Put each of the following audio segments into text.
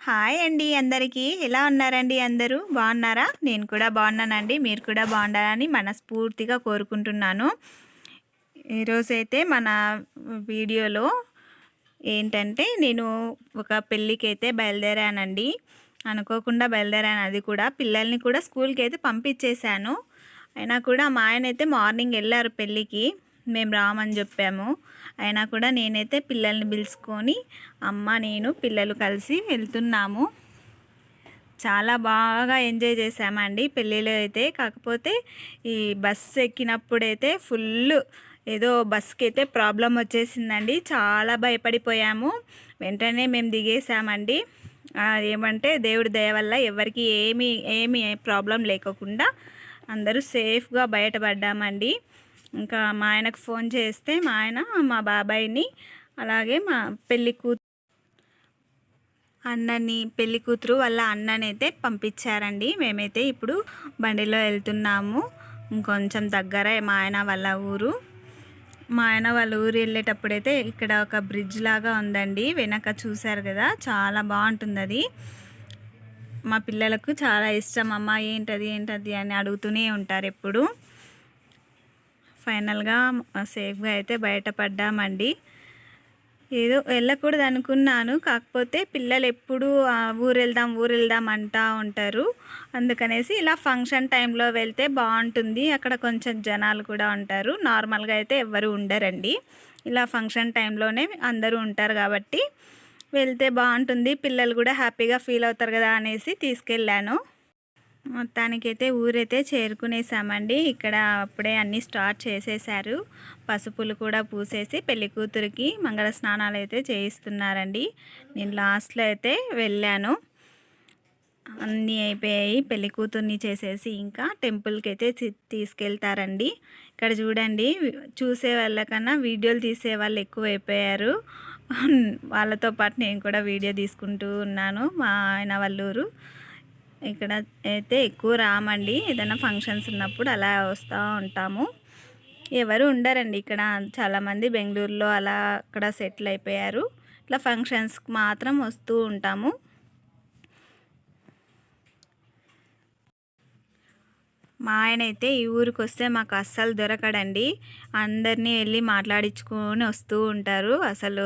Hi అండి అందరికీ. ఎలా ఉన్నారండి అందరూ? బాగున్నారా? నేను కూడా బాగున్నానండి. మీరు కూడా బాగుండాలని మనస్ఫూర్తిగా కోరుకుంటున్నాను. ఈరోజైతే మన వీడియోలో ఏంటంటే నేను ఒక పెళ్ళికి అయితే బయలుదేరానండి. అనుకోకుండా బయలుదేరాను. అది కూడా పిల్లల్ని కూడా స్కూల్కి అయితే పంపించేశాను అయినా కూడా మా ఆయన అయితే మార్నింగ్ వెళ్ళారు పెళ్ళికి. మేము రామని చెప్పాము. అయినా కూడా నేనైతే పిల్లల్ని పిలుచుకొని అమ్మ నేను పిల్లలు కలిసి వెళ్తున్నాము. చాలా బాగా ఎంజాయ్ చేసామండి పెళ్ళిలో అయితే కాకపోతే ఈ బస్సు ఎక్కినప్పుడైతే ఫుల్ ఏదో బస్కి అయితే ప్రాబ్లం వచ్చేసిందండి. చాలా భయపడిపోయాము. వెంటనే మేము దిగేసామండి ఏమంటే దేవుడి దయ వల్ల ఎవరికి ఏమి ఏమి ప్రాబ్లం లేకోకుండా అందరూ సేఫ్గా బయటపడ్డామండి. ఇంకా మా ఆయనకు ఫోన్ చేస్తే మా ఆయన మా బాబాయ్ని అలాగే మా పెళ్ళి అన్నని పెళ్ళి కూతురు వాళ్ళ అన్ననైతే పంపించారండి. మేమైతే ఇప్పుడు బండిలో వెళ్తున్నాము. ఇంకొంచెం దగ్గరే మా ఆయన వాళ్ళ ఊరు. మా ఆయన వాళ్ళ ఊరు వెళ్ళేటప్పుడైతే ఇక్కడ ఒక బ్రిడ్జ్ లాగా ఉందండి. వెనక చూశారు కదా చాలా బాగుంటుంది అది. మా పిల్లలకు చాలా ఇష్టం. అమ్మ ఏంటది ఏంటది అని అడుగుతూనే ఉంటారు ఎప్పుడు. ఫైనల్గా సేఫ్గా అయితే బయటపడ్డామండి. ఏదో వెళ్ళకూడదు అనుకున్నాను కాకపోతే పిల్లలు ఎప్పుడు ఊరు వెళ్దాం ఊరు వెళ్దాం అంటా ఉంటారు. అందుకనేసి ఇలా ఫంక్షన్ టైంలో వెళ్తే బాగుంటుంది. అక్కడ కొంచెం జనాలు కూడా ఉంటారు. నార్మల్గా అయితే ఎవ్వరు ఉండరండి. ఇలా ఫంక్షన్ టైంలోనే అందరూ ఉంటారు కాబట్టి వెళ్తే బాగుంటుంది. పిల్లలు కూడా హ్యాపీగా ఫీల్ అవుతారు కదా అనేసి తీసుకెళ్ళాను. మొత్తానికైతే ఊరైతే చేరుకునేసామండి. ఇక్కడ అప్పుడే అన్నీ స్టార్ట్ చేసేసారు. పసుపులు కూడా పూసేసి పెళ్ళి కూతురికి మంగళ స్నానాలు అయితే చేయిస్తున్నారండి. నేను లాస్ట్లో అయితే వెళ్ళాను. అన్నీ అయిపోయాయి. పెళ్ళి కూతుర్ని చేసేసి ఇంకా టెంపుల్కి అయితే తీసుకెళ్తారండి. ఇక్కడ చూడండి చూసే వాళ్ళకన్నా వీడియోలు తీసే వాళ్ళు ఎక్కువ అయిపోయారు వాళ్ళతో పాటు నేను కూడా వీడియో తీసుకుంటూ ఉన్నాను మా ఆయన వాళ్ళూరు. ఇక్కడ అయితే ఎక్కువ రామండి. ఏదైనా ఫంక్షన్స్ ఉన్నప్పుడు అలా వస్తూ ఉంటాము. ఎవరు ఉండరండి ఇక్కడ. చాలామంది బెంగళూరులో అలా అక్కడ సెటిల్ అయిపోయారు. ఇట్లా ఫంక్షన్స్కి మాత్రం వస్తూ ఉంటాము. మా ఆయన అయితే ఈ ఊరికి వస్తే మాకు అస్సలు దొరకడండి. అందరినీ వెళ్ళి మాట్లాడించుకొని వస్తూ ఉంటారు. అసలు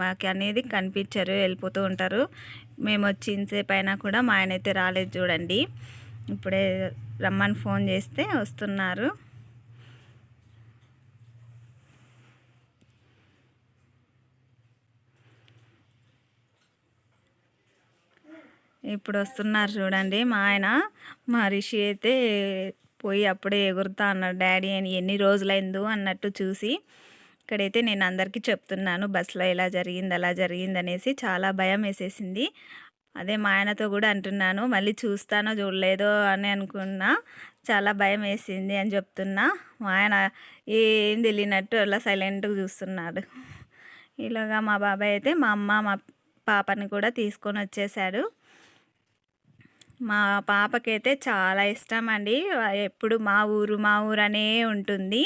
మాకు అనేది కనిపించరు వెళ్ళిపోతూ ఉంటారు. మేము వచ్చి ఇంతసేపు అయినా కూడా మా ఆయన అయితే రాలేదు చూడండి. ఇప్పుడే రమ్మని ఫోన్ చేస్తే వస్తున్నారు. ఇప్పుడు వస్తున్నారు చూడండి మా ఆయన. మా రిషి అయితే పోయి అప్పుడే ఎగురుతా అన్నాడు డాడీ అని ఎన్ని రోజులైందో అన్నట్టు చూసి ఇక్కడైతే నేను అందరికీ చెప్తున్నాను బస్సులో ఇలా జరిగింది అలా జరిగింది అనేసి చాలా భయం వేసేసింది. అదే మా ఆయనతో కూడా అంటున్నాను మళ్ళీ చూస్తానో చూడలేదో అని అనుకున్నా చాలా భయం వేసింది అని చెప్తున్నా. మా ఆయన ఏం తెలియనట్టు అలా సైలెంట్గా చూస్తున్నాడు. ఇలాగా మా బాబాయ్ అయితే మా అమ్మ మా పాపని కూడా తీసుకొని వచ్చేసాడు. మా పాపకైతే చాలా ఇష్టం అండి. ఎప్పుడు మా ఊరు మా ఊరు అనే ఉంటుంది.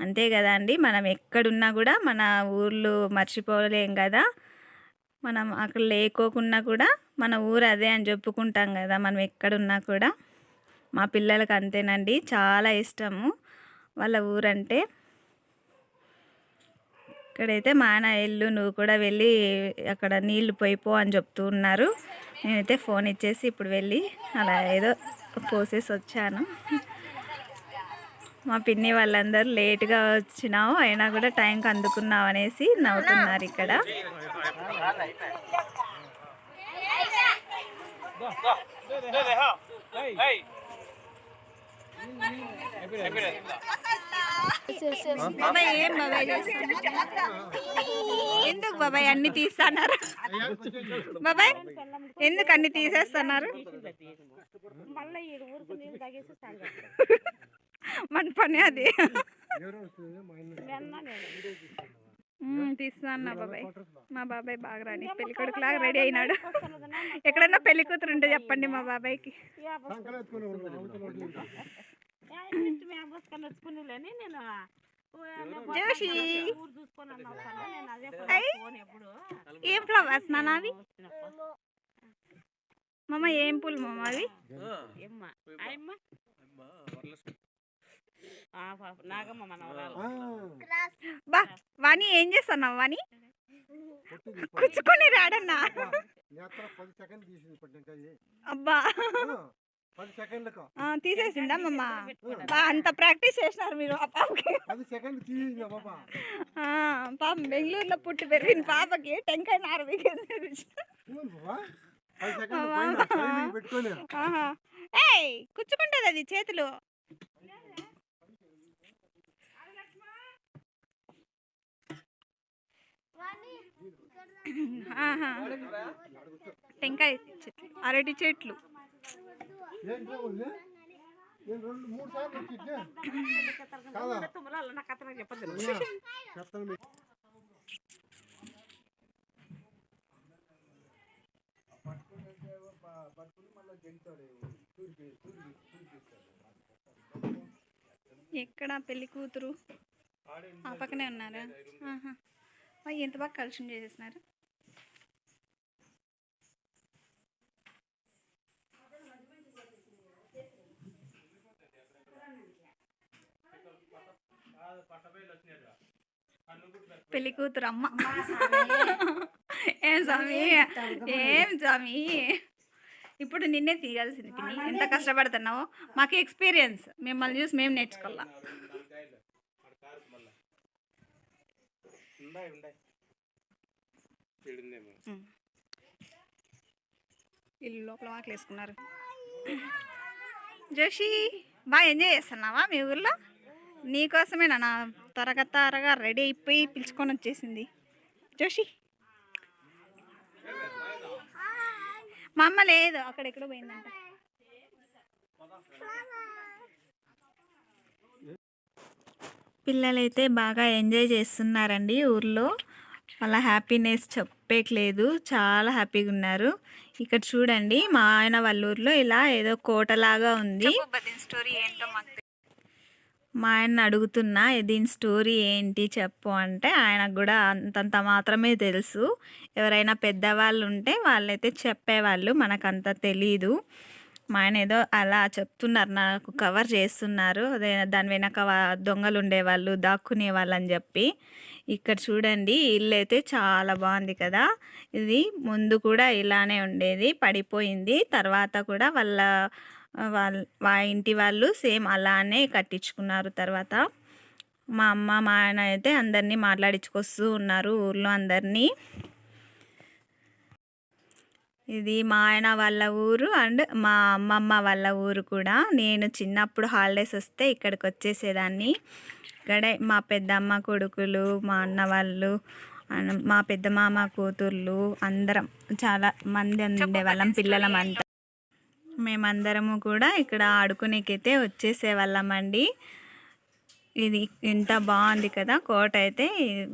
అంతే కదా అండి. మనం ఎక్కడున్నా కూడా మన ఊర్లు మర్చిపోలేం కదా. మనం అక్కడ లేకోకున్నా కూడా మన ఊరు అదే అని చెప్పుకుంటాం కదా మనం ఎక్కడున్నా కూడా. మా పిల్లలకి అంతేనండి. చాలా ఇష్టము వాళ్ళ ఊరంటే. ఇక్కడైతే మా ఆయన ఇల్లు నువ్వు కూడా వెళ్ళి అక్కడ నీళ్ళు పోయిపో అని చెప్తూ ఉన్నారు. నేనైతే ఫోన్ ఇచ్చేసి ఇప్పుడు వెళ్ళి అలా ఏదో పోసేసి వచ్చాను. మా పిన్ని వాళ్ళందరూ లేట్గా వచ్చినావు అయినా కూడా టైంకి అందుకున్నావు అనేసి నవ్వుతున్నారు ఇక్కడ. బాబాయ్ ఏం బాబాయ్ ఎందుకు బాబాయ్ అన్ని తీస్తున్నారు? బాబాయ్ ఎందుకు అన్ని తీసేస్తున్నారు? మన పని అది. తీస్తున్నా బాబాయ్. మా బాబాయ్ బాగా రాని పెళ్ళి కొడుకులాగా రెడీ అయినాడు. ఎక్కడన్నా పెళ్ళి కూతురు ఉంటే చెప్పండి మా బాబాయ్కి. జోషి. ఏం ఫ్లవర్స్ నావి మామ ఏం పూలు మామ అవి బా వాణి ఏం చేస్తున్నావు వాణి? కూర్చుకొని రాడన్నా? అబ్బా తీసేసిందా మమ్మ? బా అంత ప్రాక్టీస్ చేసినారు మీరు ఆ పాపకి. పది సెకండ్ తీసింది బాబా ఆ, పాపం బెంగళూరులో పుట్టి పెరిగిన పాపకి టెంకాయ నార కూర్చుకుంటుంది అది చేతులు. టెంకాయ చెట్లు అరటి చెట్లు. ఎక్కడ పెళ్ళి కూతురు? ఆ పక్కనే ఉన్నారా? అయ్య, ఎంత బాగా కలిసి చేసేసినారు? పెళ్ళి కూతురు అమ్మ. ఏం స్వామి? ఏం స్వామి? ఇప్పుడు నిన్నే తీయాల్సింది పిన్ని. ఎంత కష్టపడుతున్నావో. మాకు ఎక్స్పీరియన్స్ మిమ్మల్ని చూసి మేము నేర్చుకోవాలా. ఉమ్. ఇల్లు లోపల వాకలు వేసుకున్నారు జోషి బాగా ఎంజాయ్ చేస్తున్నావా మీ ఊర్లో నీకోసమే నా త్వరగా త్వరగా రెడీ అయిపోయి పిలుచుకొని వచ్చేసింది జోషి మా అమ్మ లేదు అక్కడెక్కడ పోయిందంట పిల్లలైతే బాగా ఎంజాయ్ చేస్తున్నారండి ఊర్లో. వాళ్ళ హ్యాపీనెస్ చెప్పేయట్లేదు చాలా హ్యాపీగా ఉన్నారు ఇక్కడ చూడండి మా ఆయన వాళ్ళ ఊర్లో ఇలా ఏదో కోటలాగా ఉంది. స్టోరీ ఏంటో మాకు మా ఆయన అడుగుతున్నా దీని స్టోరీ ఏంటి చెప్పు అంటే ఆయనకు కూడా అంతంత మాత్రమే తెలుసు. ఎవరైనా పెద్దవాళ్ళు ఉంటే వాళ్ళైతే చెప్పేవాళ్ళు మనకంత తెలీదు. మా ఆయన ఏదో అలా చెప్తున్నారు నాకు కవర్ చేస్తున్నారు. అదే దాని వెనక దొంగలు ఉండేవాళ్ళు దాక్కునే వాళ్ళు అని చెప్పి. ఇక్కడ చూడండి ఇల్లు అయితే చాలా బాగుంది కదా. ఇది ముందు కూడా ఇలానే ఉండేది పడిపోయింది. తర్వాత కూడా వాళ్ళ వాళ్ళ మా ఇంటి వాళ్ళు సేమ్ అలానే కట్టించుకున్నారు తర్వాత. మా అమ్మ మా ఆయన అయితే అందరినీ మాట్లాడించుకొస్తూ ఉన్నారు ఊర్లో అందరినీ. ఇది మా ఆయన వాళ్ళ ఊరు అండ్ మా అమ్మమ్మ వాళ్ళ ఊరు కూడా. నేను చిన్నప్పుడు హాలిడేస్ వస్తే ఇక్కడికి వచ్చేసేదాన్ని. ఇక్కడే మా పెద్దమ్మ కొడుకులు మా అన్న వాళ్ళు మా పెద్ద మామ కూతుర్లు అందరం చాలా మంది ఉండేవాళ్ళం పిల్లలం అంతా. మేమందరము కూడా ఇక్కడ ఆడుకునేకైతే వచ్చేసేవాళ్ళమండి ఇది ఎంత బాగుంది కదా కోట అయితే.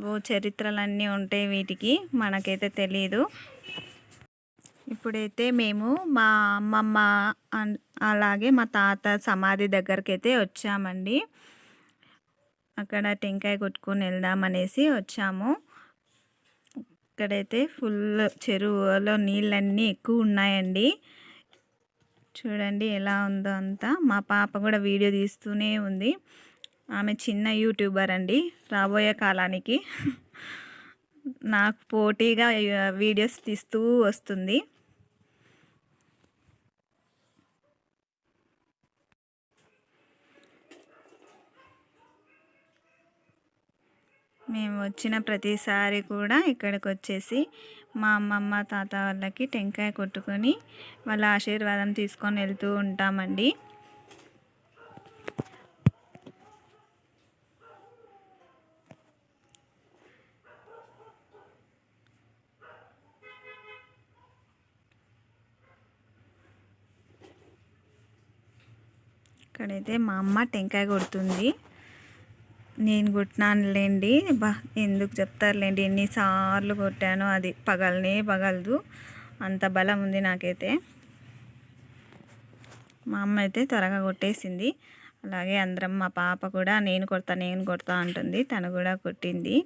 ఓ చరిత్రలన్నీ ఉంటాయి వీటికి మనకైతే తెలియదు ఇప్పుడైతే మేము మా అమ్మమ్మ అలాగే మా తాత సమాధి దగ్గరికి అయితే వచ్చామండి. అక్కడ టెంకాయ కొట్టుకొని వెళ్దామనేసి వచ్చాము. ఇక్కడైతే ఫుల్ చెరువులో నీళ్ళన్నీ ఎక్కువ ఉన్నాయండి. చూడండి ఎలా ఉందో అంతా. మా పాప కూడా వీడియో తీస్తూనే ఉంది. ఆమె చిన్న యూట్యూబర్ అండి రాబోయే కాలానికి. నాకు పోటీగా వీడియోస్ తీస్తూ వస్తుంది. మేము వచ్చిన ప్రతిసారి కూడా ఇక్కడికి వచ్చేసి మా అమ్మమ్మ తాత వాళ్ళకి టెంకాయ కొట్టుకొని వాళ్ళ ఆశీర్వాదం తీసుకొని వెళ్తూ ఉంటామండి. ఇక్కడైతే మా అమ్మ టెంకాయ కొడుతుంది. నేను కొట్టినానులేండి. బా ఎందుకు చెప్తారులేండి. ఎన్నిసార్లు కొట్టానో అది పగలనే పగలదు. అంత బలం ఉంది నాకైతే. మా అమ్మ అయితే త్వరగా కొట్టేసింది. అలాగే అందరం మా పాప కూడా నేను కొడతా నేను కొడతా అంటుంది. తను కూడా కొట్టింది.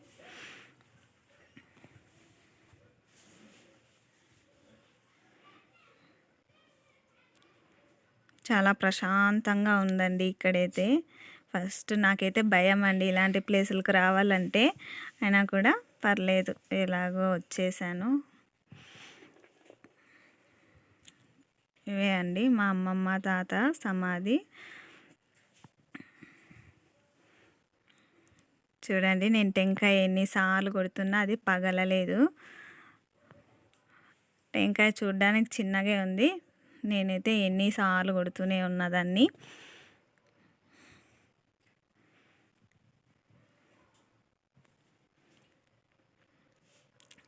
చాలా ప్రశాంతంగా ఉందండి ఇక్కడైతే. ఫస్ట్ నాకైతే భయం అండి ఇలాంటి ప్లేసులకు రావాలంటే అయినా కూడా పర్లేదు ఎలాగో వచ్చేసాను. ఇవే అండి మా అమ్మమ్మ తాత సమాధి. చూడండి నేను టెంకాయ ఎన్నిసార్లు కొడుతున్నా అది పగలలేదు. టెంకాయ చూడడానికి చిన్నగా ఉంది నేనైతే ఎన్నిసార్లు కొడుతూనే ఉన్నదాన్ని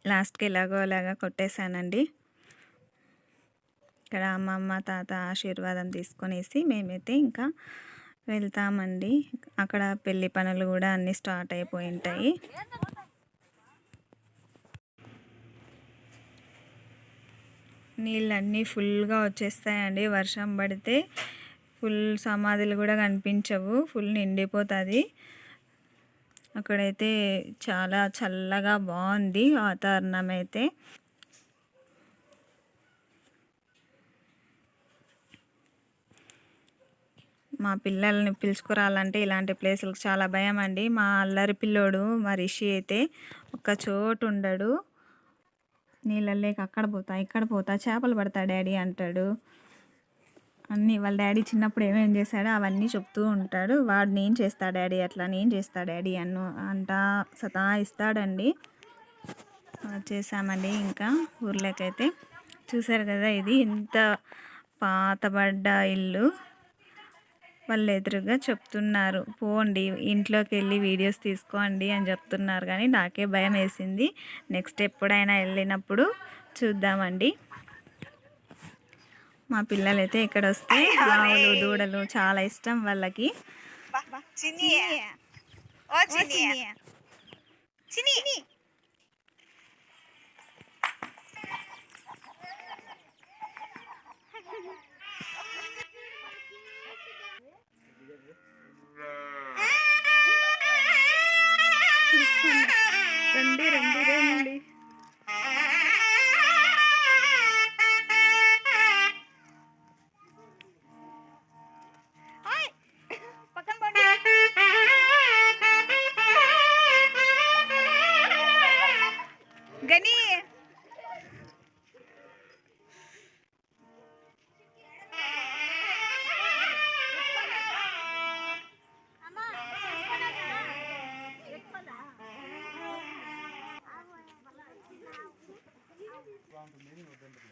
లాస్ట్కి ఎలాగో అలాగా కొట్టేశానండి. ఇక్కడ అమ్మమ్మ తాత ఆశీర్వాదం తీసుకొనేసి మేమైతే ఇంకా వెళ్తామండి. అక్కడ పెళ్ళి పనులు కూడా అన్నీ స్టార్ట్ అయిపోయి ఉంటాయి. నీళ్ళన్నీ ఫుల్గా వచ్చేస్తాయండి. వర్షం పడితే ఫుల్ సమాధులు కూడా కనిపించవు. ఫుల్ నిండిపోతుంది. అక్కడైతే చాలా చల్లగా బాగుంది వాతావరణం అయితే మా పిల్లల్ని పిలుచుకురాలంటే ఇలాంటి ప్లేసులకు చాలా భయం అండి మా అల్లరి పిల్లోడు మా రిషి అయితే ఒక్క చోటు ఉండడు. నీళ్ళలేక అక్కడ పోతా ఇక్కడ పోతా చేపలు పడతా డాడీ అంటాడు. అన్నీ వాళ్ళ డాడీ చిన్నప్పుడు ఏమేమి చేశాడో అవన్నీ చెప్తూ ఉంటాడు. వాడు నేను చేస్తా డాడీ అట్లా నేను చేస్తా డాడీ అన్ను అంటా సతా ఇస్తాడండి. చేసామండి ఇంకా ఊర్లోకైతే. చూసారు కదా ఇది ఇంత పాతబడ్డ ఇల్లు. వాళ్ళు ఎదురుగా చెప్తున్నారు పోండి ఇంట్లోకి వెళ్ళి వీడియోస్ తీసుకోండి అని చెప్తున్నారు. కానీ నాకే భయం వేసింది. నెక్స్ట్ ఎప్పుడైనా వెళ్ళినప్పుడు చూద్దామండి. మా పిల్లలైతే ఇక్కడ వస్తే ఆవులు దూడలు చాలా ఇష్టం వాళ్ళకి. రండి రండి రండి. పెళ్ళి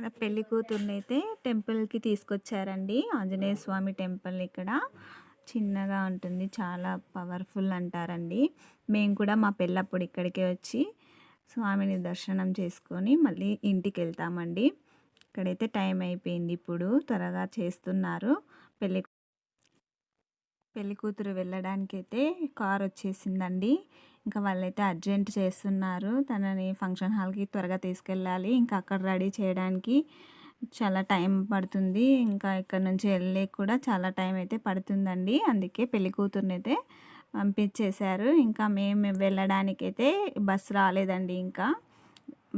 ఇక్కడ పెళ్ళి కూతుర్ని అయితే టెంపుల్కి తీసుకొచ్చారండి. ఆంజనేయ స్వామి టెంపుల్ ఇక్కడ. చిన్నగా ఉంటుంది. చాలా పవర్ఫుల్ అంటారండి. మేము కూడా మా పెళ్ళప్పుడు ఇక్కడికే వచ్చి స్వామిని దర్శనం చేసుకొని మళ్ళీ ఇంటికి వెళ్తామండి ఇక్కడైతే టైం అయిపోయింది ఇప్పుడు. త్వరగా చేస్తున్నారు. పెళ్ళి పెళ్ళి కూతురు వెళ్ళడానికైతే కార్ వచ్చేసిందండి. ఇంకా వాళ్ళైతే అర్జెంట్ చేస్తున్నారు. తనని ఫంక్షన్ హాల్కి త్వరగా తీసుకెళ్ళాలి. ఇంకా అక్కడ రెడీ చేయడానికి చాలా టైం పడుతుంది. ఇంకా ఇక్కడ నుంచి వెళ్ళే కూడా చాలా టైం అయితే పడుతుందండి. అందుకే పెళ్ళి కూతుర్ని అయితే పంపించేశారు. ఇంకా మేము వెళ్ళడానికైతే బస్సు రాలేదండి ఇంకా.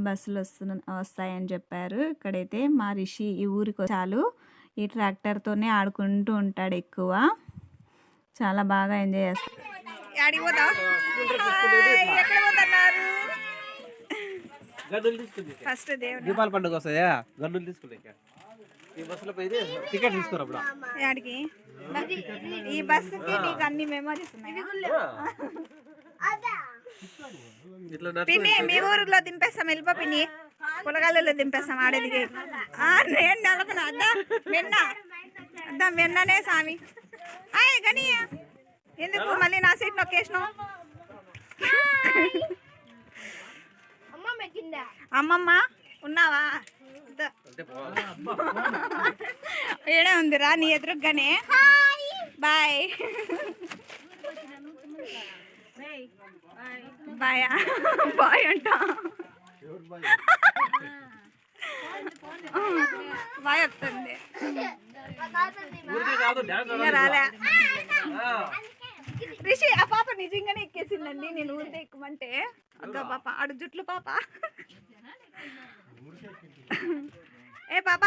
బస్సులు వస్తున్న వస్తాయని చెప్పారు. ఇక్కడైతే మా రిషి ఈ ఊరికి చాలు ఈ ట్రాక్టర్తోనే ఆడుకుంటూ ఉంటాడు ఎక్కువ. చాలా బాగా ఎంజాయ్ చేస్తాడు ఎక్కడ పోతున్నారు? గన్నులు తీసుకుంది ఫస్ట్ దేవుడు. పండుగ వస్తాయా గన్నులు ఈ బస్సులో పోయి టికెట్ తీసుకోరు అప్పుడు యాడికి? ఈ బస్సుకి నీకు అన్ని మెమరీస్ ఉన్నాయి? పిన్ని మీ ఊరిలో దింపేస్తాం వెళ్ళిపో పిన్ని. పులగాలలో దింపేస్తాం ఆడేదికి. ఆ, నేను నలపను అద్దా వెన్న అద్దా వెన్ననే స్వామి. అయ్యి కానీ ఎందుకు మళ్ళీ నా సీట్ నొక్కేసినావు? అమ్మమ్మ ఉన్నావా? ఇద్దో. అంటే పోవాలి. ఈడే ఉంది రా నీ ఎదురుగానే బాయ్. బాయ్? బాయ్ అంట. బాయ్? వస్తుంది. రాలే. రిషి ఆ పాప నిజంగానే ఎక్కేసిందండి. నేను ఊరితే ఎక్కమంటే. అగ్గ పాప ఆడు జుట్లు పాప. ఏ పాప?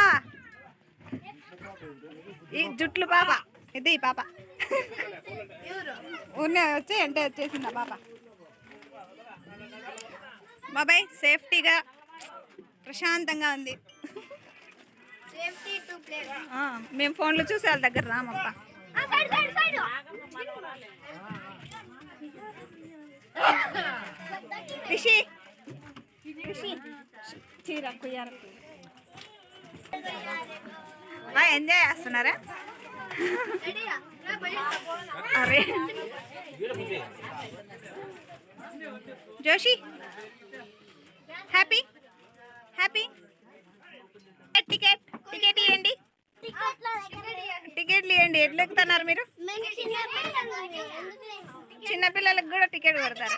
ఈ జుట్లు పాప. ఇది పాప. ఊరినే వచ్చి అంటే వచ్చేసింది పాప. బాబాయ్ సేఫ్టీగా ప్రశాంతంగా ఉంది. మేము ఫోన్లో చూసి వాళ్ళ దగ్గర రామప్ప రిషి రిషి చీర కుయ్యార బాగా ఎంజాయ్ చేస్తున్నారా? అరే. Joshi. Happy? Happy? Ticket ticket ఇవ్వండి టికెట్లు ఇవ్వండి ఎట్లా ఎక్కుతున్నారు మీరు? చిన్నపిల్లలకు కూడా టికెట్ కొడతారు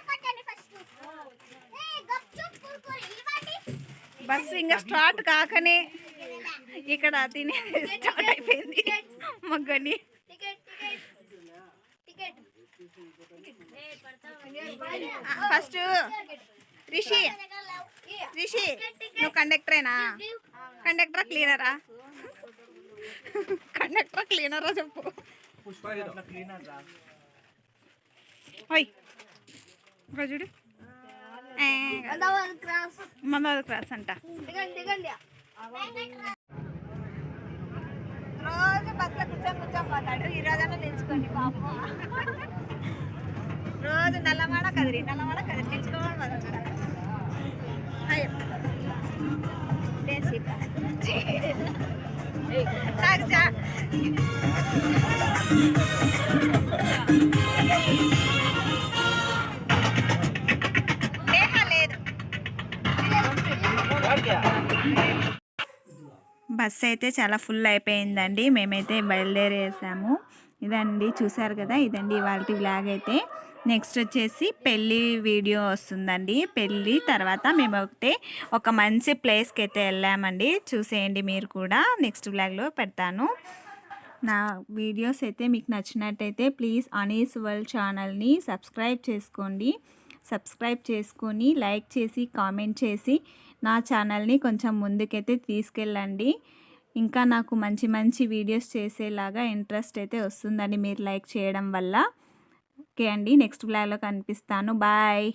బస్సు ఇంకా స్టార్ట్ కాకనే ఇక్కడ తినే స్టార్ట్ అయిపోయింది. మగ్గని. ఫస్ట్ రిషి. రిషి నువ్వు కండక్టరేనా? కండక్టరా క్లీనరా? కండక్టరా క్లీనరా చెప్పు. చూడు. ఏ, క్రాస్ అంట. రోజు బస్సులో కూర్చొని కూర్చొని పోతాడు ఈ రోజన్నా నిల్చుకోండి పాపం రోజు నల్లమాడ కదిరి నల్లమాడ కదిరి. నిల్చుకోమని పోతాడు అయ్యో బస్సు అయితే చాలా ఫుల్ అయిపోయిందండి. మేమైతే బయలుదేరేసాము. ఇదండి చూసారు కదా ఇదండి ఇవాళ బ్లాగ్ అయితే. నెక్స్ట్ వచ్చేసి పెళ్ళి వీడియో వస్తుందండి. పెళ్ళి తర్వాత మేము ఒకటే ఒక మంచి ప్లేస్కి అయితే వెళ్ళామండి. చూసేయండి మీరు కూడా. నెక్స్ట్ బ్లాగ్లో పెడతాను. నా వీడియోస్ అయితే మీకు నచ్చినట్టయితే ప్లీజ్ అనీస్ వరల్డ్ ఛానల్ని సబ్స్క్రైబ్ చేసుకోండి. సబ్స్క్రైబ్ చేసుకొని లైక్ చేసి కామెంట్ చేసి నా ఛానల్ని కొంచెం ముందుకైతే తీసుకెళ్ళండి. ఇంకా నాకు మంచి మంచి వీడియోస్ చేసేలాగా ఇంట్రెస్ట్ అయితే వస్తుందండి మీరు లైక్ చేయడం వల్ల. ఓకే అండి నెక్స్ట్ బ్లాగ్లో కనిపిస్తాను. బాయ్.